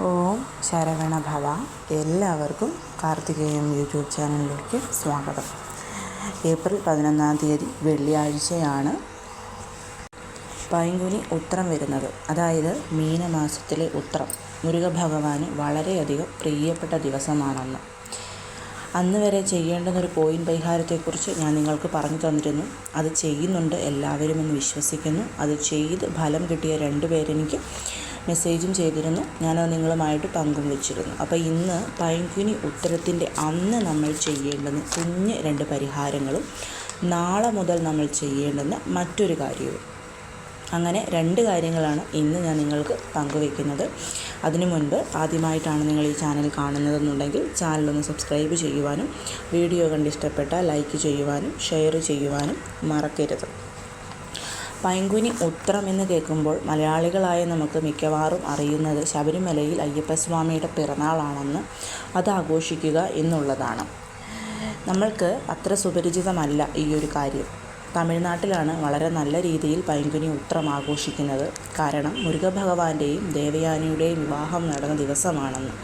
ഓം ശരവണ ഭവ. എല്ലാവർക്കും കാർത്തികേയം യൂട്യൂബ് ചാനലിലേക്ക് സ്വാഗതം. ഏപ്രിൽ പതിനൊന്നാം തീയതി വെള്ളിയാഴ്ചയാണ് പൈങ്കുനി ഉത്രം വരുന്നത്. അതായത് മീനമാസത്തിലെ ഉത്രം. മുരുക ഭഗവാന് വളരെയധികം പ്രിയപ്പെട്ട ദിവസമാണെന്ന്. അന്ന് വരെ ചെയ്യേണ്ടുന്നൊരു കോയിൻ പരിഹാരത്തെക്കുറിച്ച് ഞാൻ നിങ്ങൾക്ക് പറഞ്ഞു തന്നിരുന്നു. അത് ചെയ്യുന്നുണ്ട് എല്ലാവരും എന്ന് വിശ്വസിക്കുന്നു. അത് ചെയ്ത് ഫലം കിട്ടിയ രണ്ട് പേരെനിക്ക് മെസ്സേജും ചെയ്തിരുന്നു. ഞാനത് നിങ്ങളുമായിട്ട് പങ്കും വെച്ചിരുന്നു. അപ്പോൾ ഇന്ന് പൈങ്കുനി ഉത്തരത്തിന്റെ അന്ന് നമ്മൾ ചെയ്യേണ്ടുന്ന കുഞ്ഞ് രണ്ട് പരിഹാരങ്ങളും നാളെ മുതൽ നമ്മൾ ചെയ്യേണ്ടുന്ന മറ്റൊരു കാര്യവും. അങ്ങനെ രണ്ട് കാര്യങ്ങളാണ് ഇന്ന് ഞാൻ നിങ്ങൾക്ക് പങ്കുവെക്കുന്നത്. അതിനു മുൻപ് ആദ്യമായിട്ടാണ് നിങ്ങൾ ഈ ചാനൽ കാണുന്നതെന്നുണ്ടെങ്കിൽ ചാനലൊന്ന് സബ്സ്ക്രൈബ് ചെയ്യുവാനും വീഡിയോ കണ്ട് ഇഷ്ടപ്പെട്ടാൽ ലൈക്ക് ചെയ്യുവാനും ഷെയർ ചെയ്യുവാനും മറക്കരുത്. പൈങ്കുനി ഉത്രം എന്ന് കേൾക്കുമ്പോൾ മലയാളികളായ നമുക്ക് മിക്കവാറും അറിയുന്നത് ശബരിമലയിൽ അയ്യപ്പസ്വാമിയുടെ പിറന്നാളാണെന്ന് അത് ആഘോഷിക്കുക എന്നുള്ളതാണ്. നമ്മൾക്ക് അത്ര സുപരിചിതമല്ല ഈ ഒരു കാര്യം. തമിഴ്നാട്ടിലാണ് വളരെ നല്ല രീതിയിൽ പൈങ്കുനി ഉത്രം ആഘോഷിക്കുന്നത്. കാരണം മുരുകഭഗവാന്റെയും ദേവയാനിയുടെയും വിവാഹം നടന്ന ദിവസമാണെന്ന്.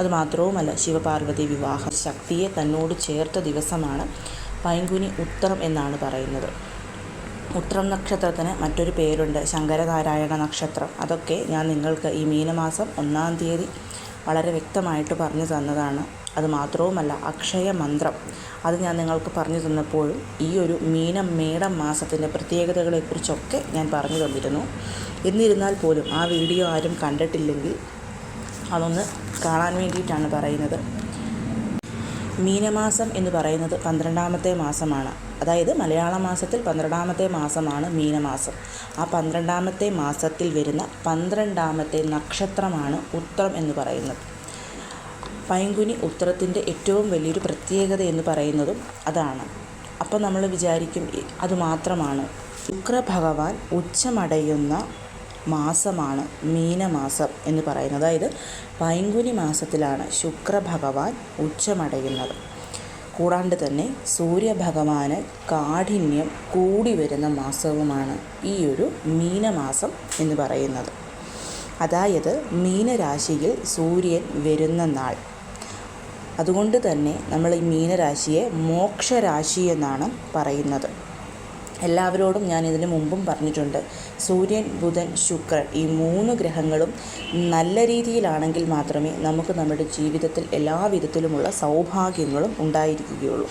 അതുമാത്രവുമല്ല ശിവപാർവതി വിവാഹം ശക്തിയെ തന്നോട് ചേർത്ത ദിവസമാണ് പൈങ്കുനി ഉത്രം എന്നാണ് പറയുന്നത്. ഉത്രം നക്ഷത്രത്തിന് മറ്റൊരു പേരുണ്ട്. ശങ്കരനാരായണ നക്ഷത്രം. അതൊക്കെ ഞാൻ നിങ്ങൾക്ക് ഈ മീനമാസം ഒന്നാം തീയതി വളരെ വ്യക്തമായിട്ട് പറഞ്ഞു തന്നതാണ്. അത് മാത്രവുമല്ല അക്ഷയ മന്ത്രം. അത് ഞാൻ നിങ്ങൾക്ക് പറഞ്ഞു തന്നപ്പോഴും ഈ ഒരു മീനം മേടം മാസത്തിന്റെ പ്രത്യേകതകളെക്കുറിച്ചൊക്കെ ഞാൻ പറഞ്ഞു തന്നിരുന്നു. എന്നിരുന്നാൽ പോലും ആ വീഡിയോ ആരും കണ്ടിട്ടില്ലെങ്കിൽ അതൊന്ന് കാണാൻ വേണ്ടിയിട്ടാണ് പറയുന്നത്. മീനമാസം എന്ന് പറയുന്നത് പന്ത്രണ്ടാമത്തെ മാസമാണ്. അതായത് മലയാള മാസത്തിൽ പന്ത്രണ്ടാമത്തെ മാസമാണ് മീനമാസം. ആ പന്ത്രണ്ടാമത്തെ മാസത്തിൽ വരുന്ന പന്ത്രണ്ടാമത്തെ നക്ഷത്രമാണ് ഉത്രം എന്ന് പറയുന്നത്. പൈങ്കുനി ഉത്രത്തിന്റെ ഏറ്റവും വലിയൊരു പ്രത്യേകത എന്ന് പറയുന്നതും അതാണ്. അപ്പോൾ നമ്മൾ വിചാരിക്കും അതുമാത്രമാണ് ശുക്രഭഗവാൻ ഉച്ചമടയുന്ന മാസമാണ് മീനമാസം എന്ന് പറയുന്നത്. അതായത് പൈങ്കുനി മാസത്തിലാണ് ശുക്രഭഗവാൻ ഉച്ചമടയുന്നത്. കൂടാണ്ട് തന്നെ സൂര്യഭഗവാന് കാഠിന്യം കൂടി വരുന്ന മാസവുമാണ് ഈ ഒരു മീനമാസം എന്ന് പറയുന്നത്. അതായത് മീനരാശിയിൽ സൂര്യൻ വരുന്ന നാൾ. അതുകൊണ്ട് തന്നെ നമ്മൾ ഈ മീനരാശിയെ മോക്ഷരാശി എന്നാണ് പറയുന്നത്. എല്ലാവരോടും ഞാൻ ഇതിനു മുമ്പും പറഞ്ഞിട്ടുണ്ട്. സൂര്യൻ ബുധൻ ശുക്രൻ ഈ മൂന്ന് ഗ്രഹങ്ങളും നല്ല രീതിയിലാണെങ്കിൽ മാത്രമേ നമുക്ക് നമ്മുടെ ജീവിതത്തിൽ എല്ലാ വിധത്തിലുമുള്ള സൗഭാഗ്യങ്ങളും ഉണ്ടായിരിക്കുകയുള്ളൂ.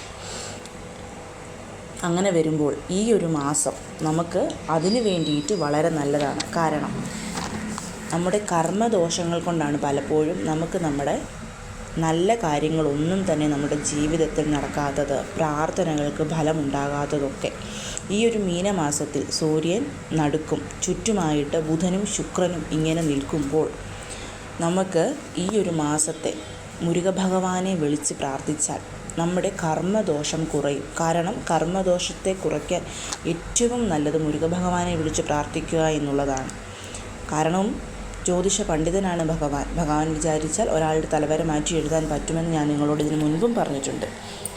അങ്ങനെ വരുമ്പോൾ ഈ ഒരു മാസം നമുക്ക് അതിന് വേണ്ടിയിട്ട് വളരെ നല്ലതാണ്. കാരണം നമ്മുടെ കർമ്മദോഷങ്ങൾ കൊണ്ടാണ് പലപ്പോഴും നമുക്ക് നമ്മുടെ നല്ല കാര്യങ്ങളൊന്നും തന്നെ നമ്മുടെ ജീവിതത്തിൽ നടക്കാത്തത് പ്രാർത്ഥനകൾക്ക് ഫലമുണ്ടാകാത്തതൊക്കെ. ഈ ഒരു മീനമാസത്തിൽ സൂര്യൻ നടുക്കും ചുറ്റുമായിട്ട് ബുധനും ശുക്രനും ഇങ്ങനെ നിൽക്കുമ്പോൾ നമുക്ക് ഈ ഒരു മാസത്തെ മുരുകഭഗവാനെ വിളിച്ച് പ്രാർത്ഥിച്ചാൽ നമ്മുടെ കർമ്മദോഷം കുറയും. കാരണം കർമ്മദോഷത്തെ കുറയ്ക്കാൻ ഏറ്റവും നല്ലത് മുരുകഭഗവാനെ വിളിച്ച് പ്രാർത്ഥിക്കുക എന്നുള്ളതാണ്. കാരണം ജ്യോതിഷ പണ്ഡിതനാണ് ഭഗവാൻ. ഭഗവാൻ വിചാരിച്ചാൽ ഒരാളുടെ തലവരെ മാറ്റി എഴുതാൻ പറ്റുമെന്ന് ഞാൻ നിങ്ങളോട് ഇതിനു മുൻപും പറഞ്ഞിട്ടുണ്ട്.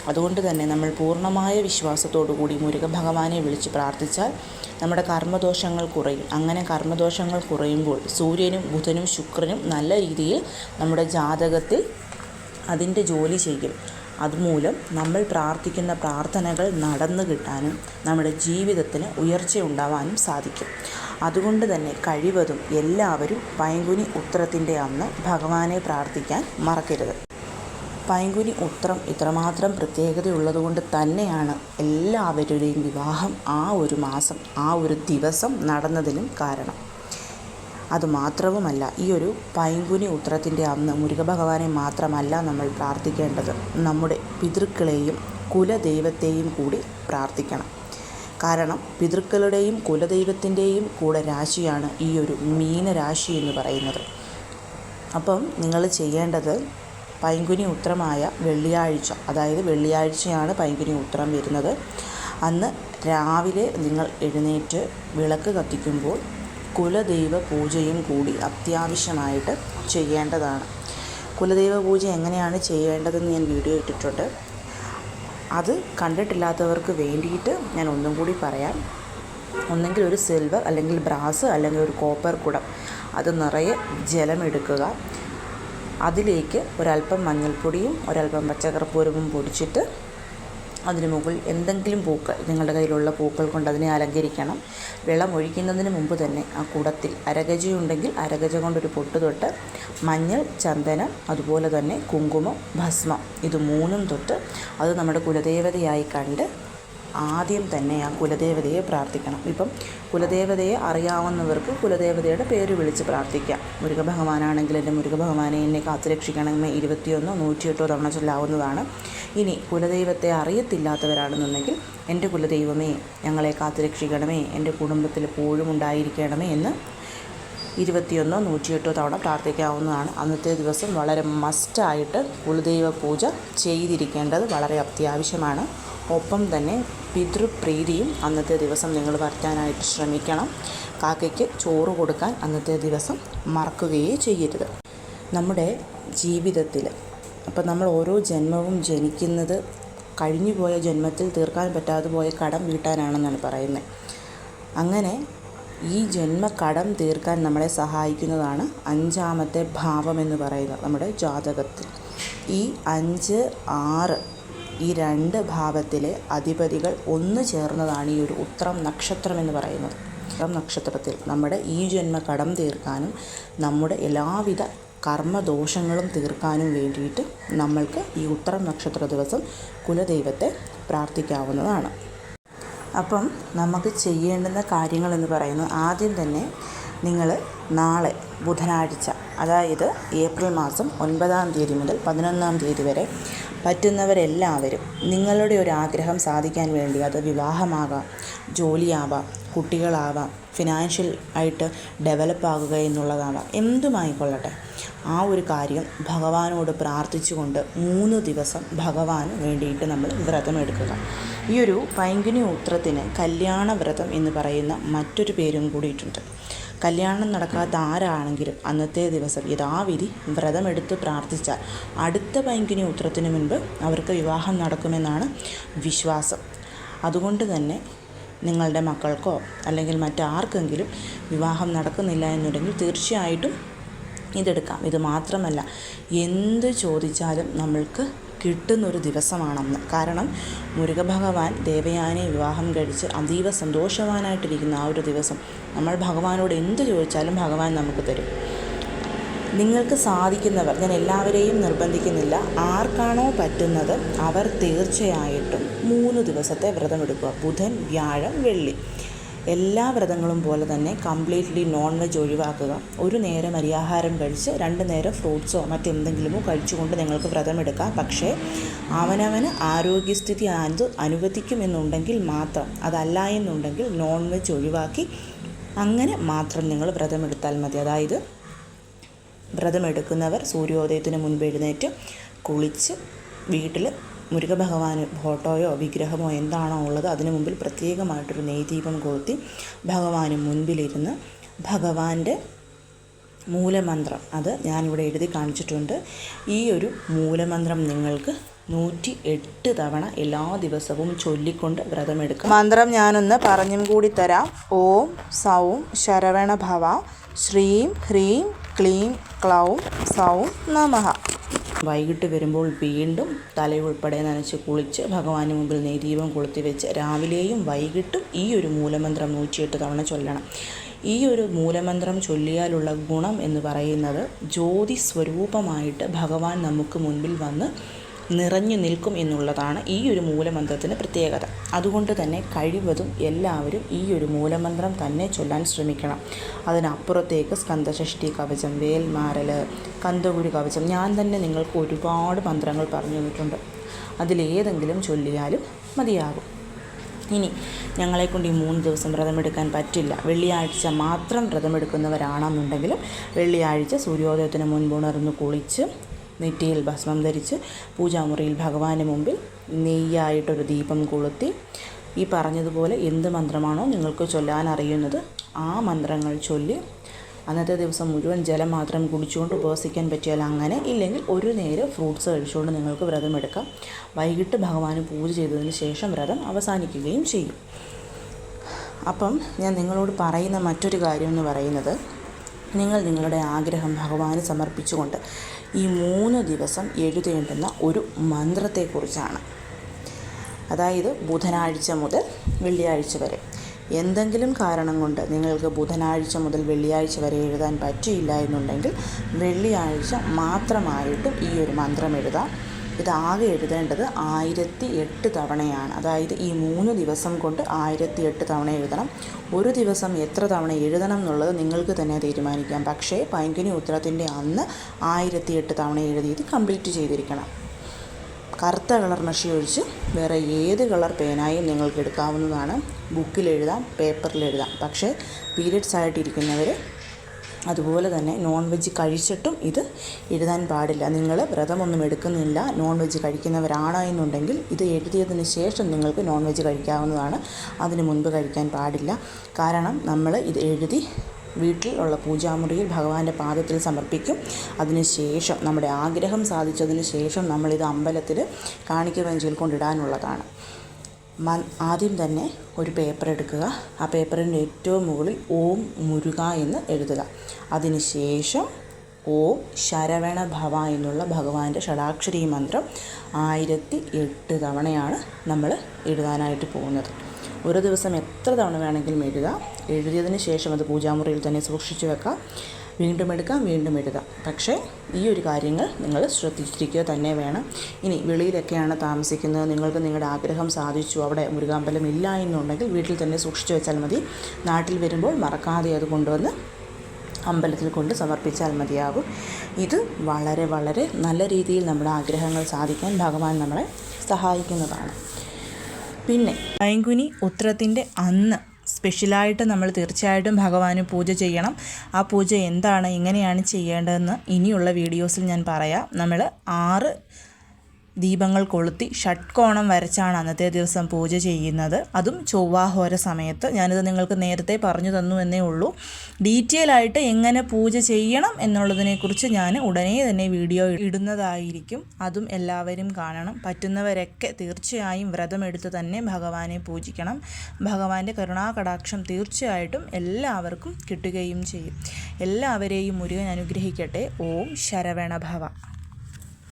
അതുകൊണ്ട് തന്നെ നമ്മൾ പൂർണമായ വിശ്വാസത്തോടു കൂടി മുരുക ഭഗവാനെ വിളിച്ച് പ്രാർത്ഥിച്ചാൽ നമ്മുടെ കർമ്മദോഷങ്ങൾ കുറയും. അങ്ങനെ കർമ്മദോഷങ്ങൾ കുറയുമ്പോൾ സൂര്യനും ബുധനും ശുക്രനും നല്ല രീതിയിൽ നമ്മുടെ ജാതകത്തിൽ അതിന്റെ ജോലി ചെയ്യും. അതുമൂലം നമ്മൾ പ്രാർത്ഥിക്കുന്ന പ്രാർത്ഥനകൾ നടന്നു കിട്ടാനും നമ്മുടെ ജീവിതത്തിന് ഉയർച്ച ഉണ്ടാവാനും സാധിക്കും. അതുകൊണ്ട് തന്നെ കഴിവതും എല്ലാവരും പൈങ്കുനി ഉത്രത്തിന്റെ അന്ന് ഭഗവാനെ പ്രാർത്ഥിക്കാൻ മറക്കരുത്. പൈങ്കുനി ഉത്രം ഇത്രമാത്രം പ്രത്യേകതയുള്ളതുകൊണ്ട് തന്നെയാണ് എല്ലാവരുടെയും വിവാഹം ആ ഒരു മാസം ആ ഒരു ദിവസം നടന്നതിനും കാരണം. അതുമാത്രവുമല്ല ഈ ഒരു പൈങ്കുനി ഉത്രത്തിന്റെ അന്ന് മുരുകഭഗവാനെ മാത്രമല്ല നമ്മൾ പ്രാർത്ഥിക്കേണ്ടത്. നമ്മുടെ പിതൃക്കളെയും കുലദൈവത്തെയും കൂടി പ്രാർത്ഥിക്കണം. കാരണം പിതൃക്കളുടെയും കുലദൈവത്തിന്റെയും കൂടെ രാശിയാണ് ഈ ഒരു മീനരാശി എന്ന് പറയുന്നത്. അപ്പം നിങ്ങൾ ചെയ്യേണ്ടത് പൈങ്കുനി ഉത്രമായ വെള്ളിയാഴ്ച അതായത് വെള്ളിയാഴ്ചയാണ് പൈങ്കുനി ഉത്രം വരുന്നത്. അന്ന് രാവിലെ നിങ്ങൾ എഴുന്നേറ്റ് വിളക്ക് കത്തിക്കുമ്പോൾ കുലദൈവ പൂജയും കൂടി അത്യാവശ്യമായിട്ട് ചെയ്യേണ്ടതാണ്. കുലദൈവ പൂജ എങ്ങനെയാണ് ചെയ്യേണ്ടതെന്ന് ഞാൻ വീഡിയോ ഇട്ടിട്ടുണ്ട്. അത് കണ്ടിട്ടില്ലാത്തവർക്ക് വേണ്ടിയിട്ട് ഞാൻ ഒന്നും കൂടി പറയാം. ഒന്നെങ്കിൽ ഒരു സിൽവർ അല്ലെങ്കിൽ ബ്രാസ് അല്ലെങ്കിൽ ഒരു കോപ്പർ കുടം. അത് നിറയെ ജലമെടുക്കുക അതിലേക്ക് ഒരല്പം മഞ്ഞൾപ്പൊടിയും ഒരല്പം പച്ചക്കർപ്പൂരവും പൊടിച്ചിട്ട് അതിന് മുകളിൽ എന്തെങ്കിലും പൂക്കൾ നിങ്ങളുടെ കയ്യിലുള്ള പൂക്കൾ കൊണ്ട് അതിനെ അലങ്കരിക്കണം. വെള്ളം ഒഴിക്കുന്നതിന് മുമ്പ് തന്നെ ആ കുടത്തിൽ അരഗജ ഉണ്ടെങ്കിൽ അരഗജ കൊണ്ടൊരു പൊട്ട് തൊട്ട് മഞ്ഞൾ ചന്ദനം അതുപോലെ തന്നെ കുങ്കുമം ഭസ്മം ഇത് മൂന്നും തൊട്ട് അത് നമ്മുടെ കുലദേവതയായി കണ്ട് ആദ്യം തന്നെ ആ കുലദേവതയെ പ്രാർത്ഥിക്കണം. ഇപ്പം കുലദേവതയെ അറിയാവുന്നവർക്ക് കുലദേവതയുടെ പേര് വിളിച്ച് പ്രാർത്ഥിക്കാം. മുരുക ഭഗവാനാണെങ്കിൽ എന്റെ മുരുക ഭഗവാനെ എന്നെ കാത്തുരക്ഷിക്കണമേ. ഇരുപത്തിയൊന്നോ നൂറ്റിയെട്ടോ തവണ ചൊല്ലാവുന്നതാണ്. ഇനി കുലദൈവത്തെ അറിയത്തില്ലാത്തവരാണെന്നുണ്ടെങ്കിൽ എന്റെ കുലദൈവമേ ഞങ്ങളെ കാത്തുരക്ഷിക്കണമേ. എന്റെ കുടുംബത്തിൽ എപ്പോഴും ഉണ്ടായിരിക്കണമേ എന്ന് ഇരുപത്തിയൊന്നോ നൂറ്റിയെട്ടോ തവണ പ്രാർത്ഥിക്കാവുന്നതാണ്. അന്നത്തെ ദിവസം വളരെ മസ്റ്റായിട്ട് കുലദൈവ പൂജ ചെയ്തിരിക്കേണ്ടത് വളരെ അത്യാവശ്യമാണ്. ഒപ്പം തന്നെ പിതൃപ്രീതിയും അന്നത്തെ ദിവസം നിങ്ങൾ വരുത്താനായിട്ട് ശ്രമിക്കണം. കാക്കയ്ക്ക് ചോറ് കൊടുക്കാൻ അന്നത്തെ ദിവസം മറക്കുകയേ ചെയ്യരുത്. നമ്മുടെ ജീവിതത്തിൽ അപ്പം നമ്മൾ ഓരോ ജന്മവും ജനിക്കുന്നത് കഴിഞ്ഞു പോയ ജന്മത്തിൽ തീർക്കാൻ പറ്റാതെ പോയ കടം വീട്ടാനാണെന്നാണ് പറയുന്നത്. അങ്ങനെ ഈ ജന്മ കടം തീർക്കാൻ നമ്മളെ സഹായിക്കുന്നതാണ് അഞ്ചാമത്തെ ഭാവം എന്ന് പറയുന്നത് നമ്മുടെ ജാതകത്തിൽ. ഈ അഞ്ച് ആറ് ഈ രണ്ട് ഭാവത്തിലെ അധിപതികൾ ഒന്ന് ചേർന്നതാണ് ഈ ഒരു ഉത്രം നക്ഷത്രം എന്ന് പറയുന്നത്. ഉത്രം നക്ഷത്രത്തിൽ നമ്മുടെ ഈ ജന്മ കടം തീർക്കാനും നമ്മുടെ എല്ലാവിധ കർമ്മദോഷങ്ങളും തീർക്കാനും വേണ്ടിയിട്ട് നമ്മൾക്ക് ഈ ഉത്തരം നക്ഷത്ര ദിവസം കുലദൈവത്തെ പ്രാർത്ഥിക്കാവുന്നതാണ്. അപ്പം നമുക്ക് ചെയ്യേണ്ടുന്ന കാര്യങ്ങളെന്ന് പറയുന്നത് ആദ്യം തന്നെ നിങ്ങൾ നാളെ ബുധനാഴ്ച അതായത് ഏപ്രിൽ മാസം ഒൻപതാം തീയതി മുതൽ പതിനൊന്നാം തീയതി വരെ പറ്റുന്നവരെല്ലാവരും നിങ്ങളുടെ ഒരു ആഗ്രഹം സാധിക്കാൻ വേണ്ടി അത് വിവാഹമാകാം ജോലിയാവാം കുട്ടികളാവാം ഫിനാൻഷ്യൽ ആയിട്ട് ഡെവലപ്പ് ആകുക എന്നുള്ളതാവാം. എന്തുമായിക്കൊള്ളട്ടെ ആ ഒരു കാര്യം ഭഗവാനോട് പ്രാർത്ഥിച്ചുകൊണ്ട് മൂന്ന് ദിവസം ഭഗവാന് വേണ്ടിയിട്ട് നമ്മൾ വ്രതമെടുക്കുക ഈ ഒരു പൈങ്കുനി ഉത്രത്തിന് കല്യാണ വ്രതം എന്ന് പറയുന്ന മറ്റൊരു പേരും കൂടിയിട്ടുണ്ട്. കല്യാണം നടക്കാത്ത ആരാണെങ്കിലും അന്നത്തെ ദിവസം യഥാവിധി വ്രതമെടുത്ത് പ്രാർത്ഥിച്ചാൽ അടുത്ത പൈങ്കിനി ഉത്രത്തിന് മുൻപ് അവർക്ക് വിവാഹം നടക്കുമെന്നാണ് വിശ്വാസം. അതുകൊണ്ട് തന്നെ നിങ്ങളുടെ മക്കൾക്കോ അല്ലെങ്കിൽ മറ്റാർക്കെങ്കിലും വിവാഹം നടക്കുന്നില്ല എന്നുണ്ടെങ്കിൽ തീർച്ചയായിട്ടും ഇതെടുക്കാം. ഇത് മാത്രമല്ല എന്ത് ചോദിച്ചാലും നമ്മൾക്ക് കിട്ടുന്നൊരു ദിവസമാണെന്ന്. കാരണം മുരുക ഭഗവാൻ ദേവയാനെ വിവാഹം കഴിച്ച് അതീവ സന്തോഷവാനായിട്ടിരിക്കുന്ന ആ ഒരു ദിവസം നമ്മൾ ഭഗവാനോട് എന്ത് ചോദിച്ചാലും ഭഗവാൻ നമുക്ക് തരും. നിങ്ങൾക്ക് സാധിക്കുന്നവർ ഞാൻ എല്ലാവരെയും നിർബന്ധിക്കുന്നില്ല ആർക്കാണോ പറ്റുന്നത് അവർ തീർച്ചയായിട്ടും മൂന്ന് ദിവസത്തെ വ്രതമെടുക്കുക. ബുധൻ വ്യാഴം വെള്ളി. എല്ലാ വ്രതങ്ങളും പോലെ തന്നെ കംപ്ലീറ്റ്ലി നോൺ വെജ് ഒഴിവാക്കുക. ഒരു നേരം അരിയാഹാരം കഴിച്ച് രണ്ട് നേരം ഫ്രൂട്ട്സോ മറ്റെന്തെങ്കിലുമോ കഴിച്ചുകൊണ്ട് നിങ്ങൾക്ക് വ്രതമെടുക്കാം പക്ഷേ അവനവന് ആരോഗ്യസ്ഥിതി അത് അനുവദിക്കുമെന്നുണ്ടെങ്കിൽ മാത്രം അതല്ല എന്നുണ്ടെങ്കിൽ നോൺ വെജ് ഒഴിവാക്കി അങ്ങനെ മാത്രം നിങ്ങൾ വ്രതമെടുത്താൽ മതി. അതായത് വ്രതമെടുക്കുന്നവർ സൂര്യോദയത്തിന് മുൻപ് എഴുന്നേറ്റ് കുളിച്ച് വീട്ടിൽ മുരുകഭഗവാന് ഫോട്ടോയോ വിഗ്രഹമോ എന്താണോ ഉള്ളത് അതിനു മുമ്പിൽ പ്രത്യേകമായിട്ടൊരു നെയ്ദീപം കൊളുത്തി ഭഗവാന് മുൻപിലിരുന്ന് ഭഗവാന്റെ മൂലമന്ത്രം അത് ഞാനിവിടെ എഴുതി കാണിച്ചിട്ടുണ്ട്. ഈ ഒരു മൂലമന്ത്രം നിങ്ങൾക്ക് നൂറ്റി എട്ട് തവണ എല്ലാ ദിവസവും ചൊല്ലിക്കൊണ്ട് വ്രതമെടുക്കുക മന്ത്രം ഞാനൊന്ന് പറഞ്ഞും കൂടി തരാം. ഓം സൗം ശരവണഭവ ശ്രീം ഹ്രീം ക്ലീം ക്ലൗം സൗം നമഃ. വൈകിട്ട് വരുമ്പോൾ വീണ്ടും തലയുൾപ്പെടെ നനച്ച് കുളിച്ച് ഭഗവാന് മുമ്പിൽ നെയ്ദീപം കൊളുത്തി വെച്ച് രാവിലെയും വൈകിട്ടും ഈ ഒരു മൂലമന്ത്രം നൂറ്റിയെട്ട് തവണ ചൊല്ലണം. ഈ ഒരു മൂലമന്ത്രം ചൊല്ലിയാലുള്ള ഗുണം എന്ന് പറയുന്നത് ജ്യോതി സ്വരൂപമായിട്ട് ഭഗവാൻ നമുക്ക് മുൻപിൽ വന്ന് നിറഞ്ഞു നിൽക്കും എന്നുള്ളതാണ് ഈ ഒരു മൂലമന്ത്രത്തിന് പ്രത്യേകത. അതുകൊണ്ട് തന്നെ കഴിവതും എല്ലാവരും ഈ ഒരു മൂലമന്ത്രം തന്നെ ചൊല്ലാൻ ശ്രമിക്കണം. അതിനപ്പുറത്തേക്ക് സ്കന്ധഷഷ്ടി കവചം വേൽമാരൽ കന്തകുഴി കവചം. ഞാൻ തന്നെ നിങ്ങൾക്ക് ഒരുപാട് മന്ത്രങ്ങൾ പറഞ്ഞു തന്നിട്ടുണ്ട്. അതിലേതെങ്കിലും ചൊല്ലിയാലും മതിയാകും. ഇനി ഞങ്ങളെക്കൊണ്ട് ഈ മൂന്ന് ദിവസം വ്രതമെടുക്കാൻ പറ്റില്ല. വെള്ളിയാഴ്ച മാത്രം വ്രതമെടുക്കുന്നവരാണെന്നുണ്ടെങ്കിലും വെള്ളിയാഴ്ച സൂര്യോദയത്തിന് മുൻപുണർന്ന് കുളിച്ച് നെറ്റിയിൽ ഭസ്മം ധരിച്ച് പൂജാമുറിയിൽ ഭഗവാന് മുമ്പിൽ നെയ്യായിട്ടൊരു ദീപം കൊളുത്തി ഈ പറഞ്ഞതുപോലെ എന്ത് മന്ത്രമാണോ നിങ്ങൾക്ക് ചൊല്ലാൻ അറിയുന്നത് ആ മന്ത്രങ്ങൾ ചൊല്ലി അന്നത്തെ ദിവസം മുഴുവൻ ജലം മാത്രം കുടിച്ചുകൊണ്ട് ഉപവസിക്കാൻ പറ്റിയാൽ അങ്ങനെ ഇല്ലെങ്കിൽ ഒരു നേരം ഫ്രൂട്ട്സ് കഴിച്ചുകൊണ്ട് നിങ്ങൾക്ക് വ്രതം എടുക്കാം. വൈകിട്ട് ഭഗവാന് പൂജ ചെയ്തതിന് ശേഷം വ്രതം അവസാനിക്കുകയും ചെയ്യും. അപ്പം ഞാൻ നിങ്ങളോട് പറയുന്ന മറ്റൊരു കാര്യം എന്ന് പറയുന്നത് നിങ്ങൾ നിങ്ങളുടെ ആഗ്രഹം ഭഗവാന് സമർപ്പിച്ചുകൊണ്ട് ഈ മൂന്ന് ദിവസം എഴുതേണ്ടുന്ന ഒരു മന്ത്രത്തെക്കുറിച്ചാണ്. അതായത് ബുധനാഴ്ച മുതൽ വെള്ളിയാഴ്ച വരെ. എന്തെങ്കിലും കാരണം കൊണ്ട് നിങ്ങൾക്ക് ബുധനാഴ്ച മുതൽ വെള്ളിയാഴ്ച വരെ എഴുതാൻ പറ്റിയില്ല എന്നുണ്ടെങ്കിൽ വെള്ളിയാഴ്ച മാത്രമായിട്ടും ഈ ഒരു മന്ത്രം എഴുതാം. ഇതാകെ എഴുതേണ്ടത് ആയിരത്തി എട്ട് തവണയാണ്. അതായത് ഈ മൂന്ന് ദിവസം കൊണ്ട് ആയിരത്തി എട്ട് തവണ എഴുതണം. ഒരു ദിവസം എത്ര തവണ എഴുതണം എന്നുള്ളത് നിങ്ങൾക്ക് തന്നെ തീരുമാനിക്കാം. പക്ഷേ പൈങ്കിനി ഉത്തരത്തിന്റെ അന്ന് ആയിരത്തി എട്ട് തവണ എഴുതി ഇത് കംപ്ലീറ്റ് ചെയ്തിരിക്കണം. കറുത്ത കളർ മഷി ഒഴിച്ച് വേറെ ഏത് കളർ പേനായും നിങ്ങൾക്ക് എടുക്കാവുന്നതാണ്. ബുക്കിൽ എഴുതാം പേപ്പറിൽ എഴുതാം. പക്ഷേ പീരിയഡ്സ് ആയിട്ടിരിക്കുന്നവർ അതുപോലെ തന്നെ നോൺ വെജ് കഴിച്ചിട്ടും ഇത് എഴുതാൻ പാടില്ല. നിങ്ങൾ വ്രതമൊന്നും എടുക്കുന്നില്ല. നോൺ വെജ് കഴിക്കുന്നവരാണ് എന്നുണ്ടെങ്കിൽ ഇത് എഴുതിയതിന് ശേഷം നിങ്ങൾക്ക് നോൺ വെജ് കഴിക്കാവുന്നതാണ്. അതിന് മുൻപ് കഴിക്കാൻ പാടില്ല. കാരണം നമ്മൾ ഇത് എഴുതി വീട്ടിലുള്ള പൂജാമുറിയിൽ ഭഗവാന്റെ പാദത്തിൽ സമർപ്പിക്കും. അതിനുശേഷം നമ്മുടെ ആഗ്രഹം സാധിച്ചതിന് ശേഷം നമ്മളിത് അമ്പലത്തിൽ കാണിക്ക വെഞ്ചിൽ കൊണ്ടിടാനുള്ളതാണ്. ആദ്യം തന്നെ ഒരു പേപ്പർ എടുക്കുക. ആ പേപ്പറിന്റെ ഏറ്റവും മുകളിൽ ഓം മുരുക എന്ന് എഴുതുക. അതിനുശേഷം ഓം ശരവണ ഭവ എന്നുള്ള ഭഗവാന്റെ ഷടാക്ഷരി മന്ത്രം ആയിരത്തി എട്ട് തവണയാണ് നമ്മൾ എഴുതാനായിട്ട് പോകുന്നത്. ഒരു ദിവസം എത്ര തവണ വേണമെങ്കിലും എഴുതാം. എഴുതിയതിന് ശേഷം അത് പൂജാമുറിയിൽ തന്നെ സൂക്ഷിച്ചു വെക്കാം. വീണ്ടും എടുക്കാം വീണ്ടും എഴുതാം. പക്ഷേ ഈ ഒരു കാര്യങ്ങൾ നിങ്ങൾ ശ്രദ്ധിച്ചിരിക്കുക തന്നെ വേണം. ഇനി വെളിയിലൊക്കെയാണ് താമസിക്കുന്നത്. നിങ്ങൾക്ക് നിങ്ങളുടെ ആഗ്രഹം സാധിച്ചു. അവിടെ മുരുകാമ്പലം ഇല്ല എന്നുണ്ടെങ്കിൽ വീട്ടിൽ തന്നെ സൂക്ഷിച്ചു വെച്ചാൽ മതി. നാട്ടിൽ വരുമ്പോൾ മറക്കാതെ അത് കൊണ്ടുവന്ന് അമ്പലത്തിൽ കൊണ്ട് സമർപ്പിച്ചാൽ മതിയാകും. ഇത് വളരെ വളരെ നല്ല രീതിയിൽ നമ്മുടെ ആഗ്രഹങ്ങൾ സാധിക്കാൻ ഭഗവാൻ നമ്മളെ സഹായിക്കുന്നതാണ്. പിന്നെ പൈങ്കുനി ഉത്രത്തിന്റെ അന്ന് സ്പെഷ്യലായിട്ട് നമ്മൾ തീർച്ചയായിട്ടും ഭഗവാന് പൂജ ചെയ്യണം. ആ പൂജ എന്താണ് എങ്ങനെയാണ് ചെയ്യേണ്ടതെന്ന് ഇനിയുള്ള വീഡിയോസിൽ ഞാൻ പറയാം. നമ്മൾ ആറ് ദീപങ്ങൾ കൊളുത്തി ഷട്ട്കോണം വരച്ചാണ് അന്നത്തെ ദിവസം പൂജ ചെയ്യുന്നത്. അതും ചൊവ്വാഹോര സമയത്ത്. ഞാനിത് നിങ്ങൾക്ക് നേരത്തെ പറഞ്ഞു തന്നു എന്നേ ഉള്ളൂ. ഡീറ്റെയിൽ ആയിട്ട് എങ്ങനെ പൂജ ചെയ്യണം എന്നുള്ളതിനെക്കുറിച്ച് ഞാൻ ഉടനെ തന്നെ വീഡിയോ ഇടുന്നതായിരിക്കും. അതും എല്ലാവരും കാണണം. പറ്റുന്നവരൊക്കെ തീർച്ചയായും വ്രതമെടുത്ത് തന്നെ ഭഗവാനെ പൂജിക്കണം. ഭഗവാന്റെ കരുണാകടാക്ഷം തീർച്ചയായിട്ടും എല്ലാവർക്കും കിട്ടുകയും ചെയ്യും. എല്ലാവരെയും മുരുകൻ അനുഗ്രഹിക്കട്ടെ. ഓം ശരവണഭവ.